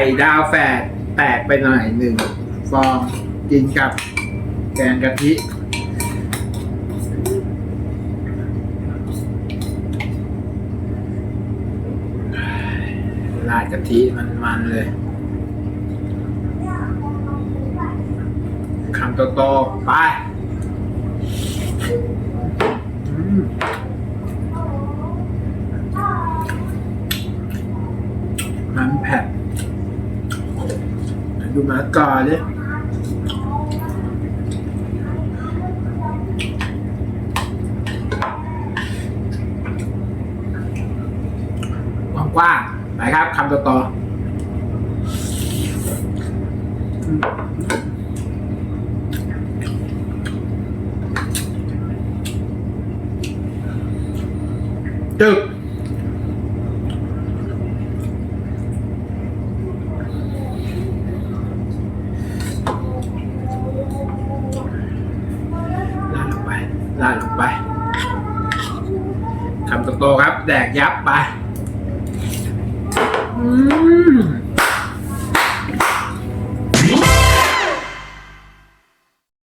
ข่ดาวแฝดแตกไปหน่อยหนึ่งฟองกินกับแกงกะทิราดกะทิมันๆเลยคำโตๆไปอืมมันแผ่ ดูหมากาเนี่ยกว้างๆไปครับคำต่อต่อตึกลาดลงไป ลาดลงไปคำโตๆครับ แดกยับไป อืม